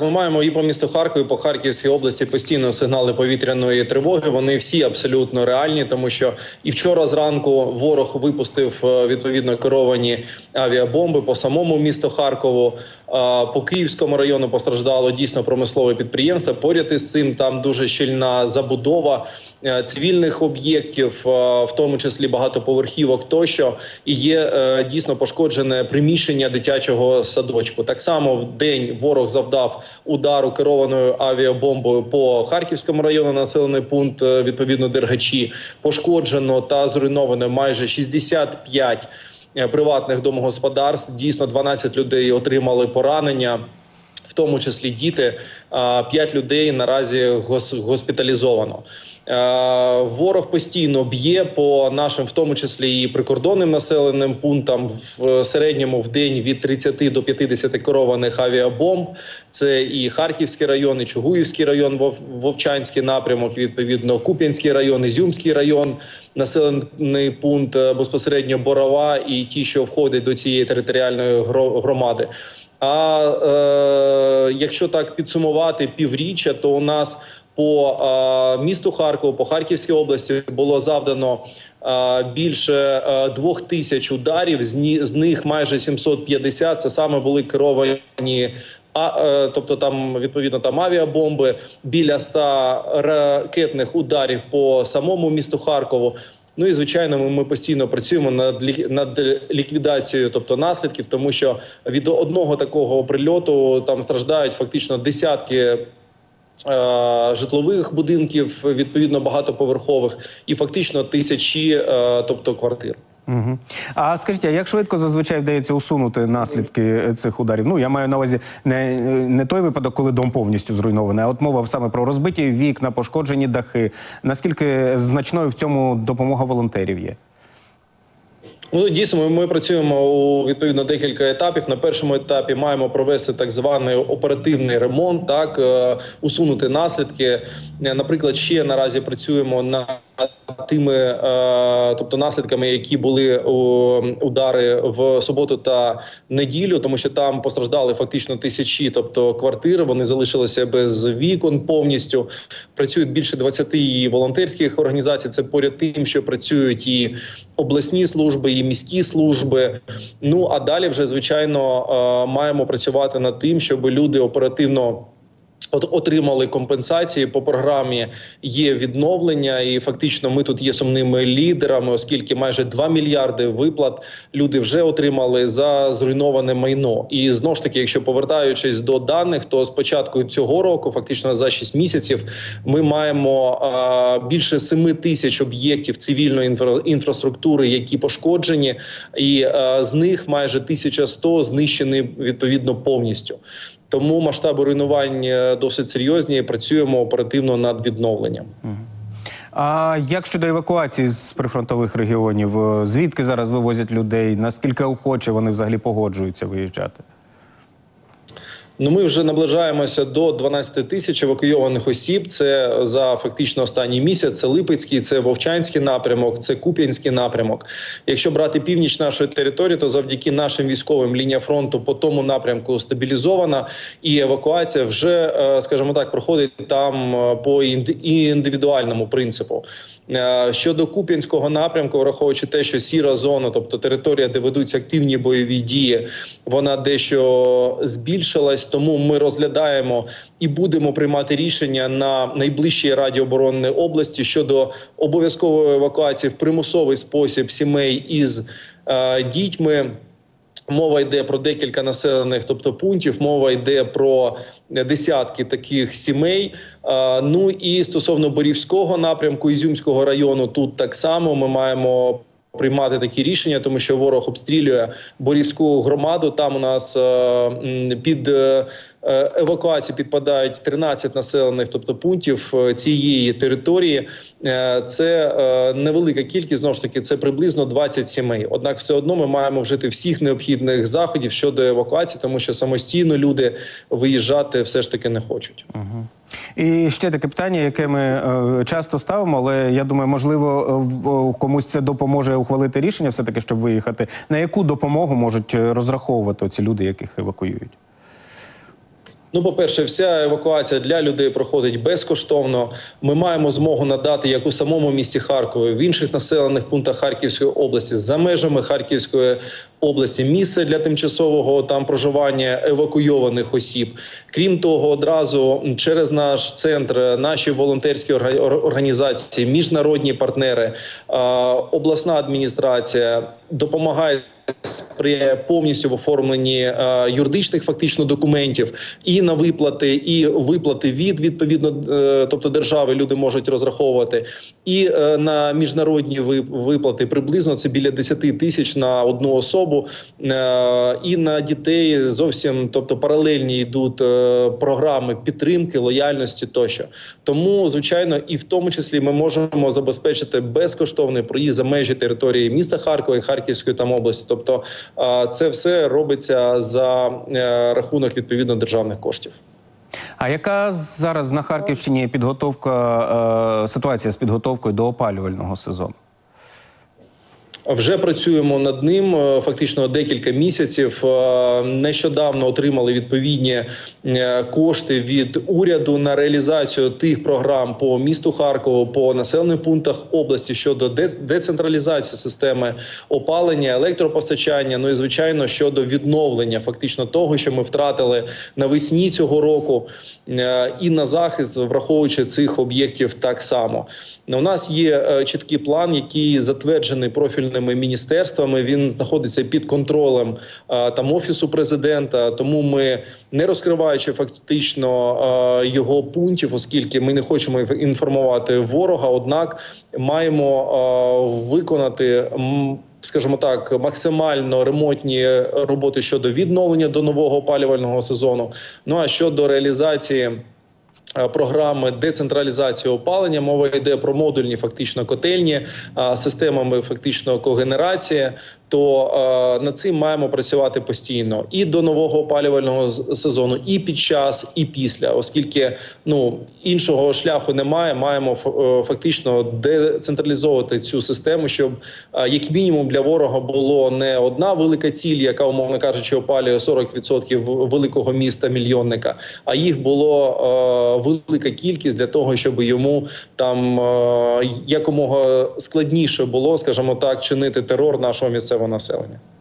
Ми маємо і по місту Харкові, і по Харківській області постійно сигнали повітряної тривоги. Вони всі абсолютно реальні, тому що і вчора зранку ворог випустив е, відповідно керовані авіабомби по самому місту Харкову. По Київському району постраждало дійсно промислове підприємство. Поряд із цим там дуже щільна забудова е, цивільних об'єктів, е, в тому числі багатоповерхівок тощо, і є е, дійсно пошкоджене приміщення дитячого садочку. Так само в день ворог завдав удару керованою авіабомбою по Харківському району, населений пункт відповідно Дергачі. Пошкоджено та зруйновано майже 65 е, приватних домогосподарств. Дійсно, 12 людей отримали поранення. В тому числі діти, А, п'ять людей наразі гос- госпіталізовано. Е, Ворог постійно б'є по нашим, в тому числі і прикордонним населеним пунктам в середньому в день від 30 до 50 керованих авіабомб. Це і Харківський район, і Чугуївський район, Вов- Вовчанський напрямок, відповідно, Куп'янський район, Ізюмський район, населений пункт е, безпосередньо Борова і ті, що входять до цієї територіальної гро- громади. А е, якщо так підсумувати півріччя, то у нас по місту Харкову, по Харківській області було завдано більше двох тисяч ударів. З, них майже 750 це саме були керовані. А е, тобто там відповідно там авіабомби біля 100 ракетних ударів по самому місту Харкову. Ну і звичайно, ми, постійно працюємо над над ліквідацією, тобто наслідків, тому що від одного такого прильоту там страждають фактично десятки. Е, Житлових будинків відповідно багатоповерхових і фактично тисячі, е, тобто квартир. Угу. А скажіть, а як швидко зазвичай вдається усунути наслідки цих ударів? Ну я маю на увазі не, не той випадок, коли дом повністю зруйнований, а от мова саме про розбиті вікна, пошкоджені дахи. Наскільки значною в цьому допомога волонтерів є? Ну дійсно, ми, працюємо у відповідно декілька етапів. На першому етапі маємо провести так званий оперативний ремонт, так е, усунути наслідки. Е, Наприклад, ще наразі працюємо над тими, е, тобто наслідками, які були удари в суботу та неділю, тому що там постраждали фактично тисячі, тобто квартир. Вони залишилися без вікон повністю. Працюють більше 20 і волонтерських організацій. Це поряд тим, що працюють і обласні служби, і міські служби. Ну а далі вже звичайно е, маємо працювати над тим, щоб люди оперативно. От отримали компенсації по програмі. Є відновлення, і фактично ми тут є сумними лідерами, оскільки майже 2 мільярди виплат люди вже отримали за зруйноване майно. І знову ж таки, якщо повертаючись до даних, то з початку цього року, фактично за 6 місяців, ми маємо а, більше 7 тисяч об'єктів цивільної інфра- інфраструктури, які пошкоджені, і а, з них майже 1100 знищені відповідно повністю. Тому масштаби руйнувань е, досить серйозні. Працюємо оперативно над відновленням. А як щодо евакуації з прифронтових регіонів? Е, Звідки зараз вивозять людей? Наскільки охоче вони взагалі погоджуються виїжджати? Ну, ми вже наближаємося до 12 тисяч евакуйованих осіб. Це за фактично останній місяць. Це Липецький, це Вовчанський напрямок, це Куп'янський напрямок. Якщо брати північ нашої території, то завдяки нашим військовим лінія фронту по тому напрямку стабілізована, і евакуація вже, е, скажімо так, проходить там е, по індивідуальному принципу. Е, Щодо Куп'янського напрямку, враховуючи те, що сіра зона, тобто територія, де ведуться активні бойові дії, вона дещо збільшилась. Тому ми розглядаємо і будемо приймати рішення на найближчій раді оборони області щодо обов'язкової евакуації в примусовий спосіб сімей із е, дітьми. Мова йде про декілька населених, тобто пунктів. Мова йде про десятки таких сімей. Ну і стосовно Борівського напрямку Ізюмського району, тут так само ми маємо. Приймати такі рішення, тому що ворог обстрілює Борівську громаду. Там у нас е, під е, е, евакуацію підпадають 13 населених, тобто пунктів цієї території. Це невелика кількість. Знову ж таки, це приблизно 20 сімей. Однак, все одно ми маємо вжити всіх необхідних заходів щодо евакуації, тому що самостійно люди виїжджати все ж таки не хочуть. І ще таке питання, яке ми е, часто ставимо, але я думаю, можливо, е, е, комусь це допоможе ухвалити рішення, все таки, щоб виїхати. На яку допомогу можуть розраховувати ці люди, яких евакуюють? Ну, по-перше, вся евакуація для людей проходить безкоштовно. Ми маємо змогу надати як у самому місті Харкові, в інших населених пунктах Харківської області, за межами Харківської області, місце для тимчасового там проживання евакуйованих осіб. Крім того, одразу через наш центр, наші волонтерські організації, міжнародні партнери, обласна адміністрація допомагає сприяє повністю в оформленні е, юридичних фактично документів і на виплати, і виплати від відповідно, е, тобто держави люди можуть розраховувати, і е, на міжнародні виплати приблизно це біля 10 тисяч на одну особу, е, і на дітей зовсім, тобто паралельні йдуть е, програми підтримки, лояльності тощо. Тому, звичайно, і в тому числі ми можемо забезпечити безкоштовний проїзд за межі території міста Харкова і Харківської там області. Тобто е, це все робиться за рахунок відповідно державних коштів. А яка зараз на Харківщині підготовка ситуація з підготовкою до опалювального сезону? Вже працюємо над ним е, фактично декілька місяців. Е, Нещодавно отримали відповідні е, кошти від уряду на реалізацію тих програм по місту Харкову, по населених пунктах області щодо децентралізації системи опалення, електропостачання. Ну і звичайно щодо відновлення фактично того, що ми втратили навесні цього року, і на захист, враховуючи цих об'єктів так само. У нас є чіткий план, який затверджений профільними міністерствами. Він знаходиться під контролем там офісу президента. Тому ми не розкриваючи фактично його пунктів, оскільки ми не хочемо інформувати ворога. Однак маємо виконати. Скажімо так, максимально ремонтні роботи щодо відновлення до нового опалювального сезону. Ну а щодо реалізації програми децентралізації опалення. Мова йде про модульні фактично котельні системами фактично когенерації. То е, над цим маємо працювати постійно і до нового опалювального сезону, і під час, і після, оскільки ну іншого шляху немає. Маємо е, фактично децентралізовувати цю систему, щоб е, як мінімум для ворога було не одна велика ціль, яка умовно кажучи, опалює 40% великого міста мільйонника, а їх було е, велика кількість для того, щоб йому там е, якомога складніше було, скажімо так, чинити терор нашого місцевого населення.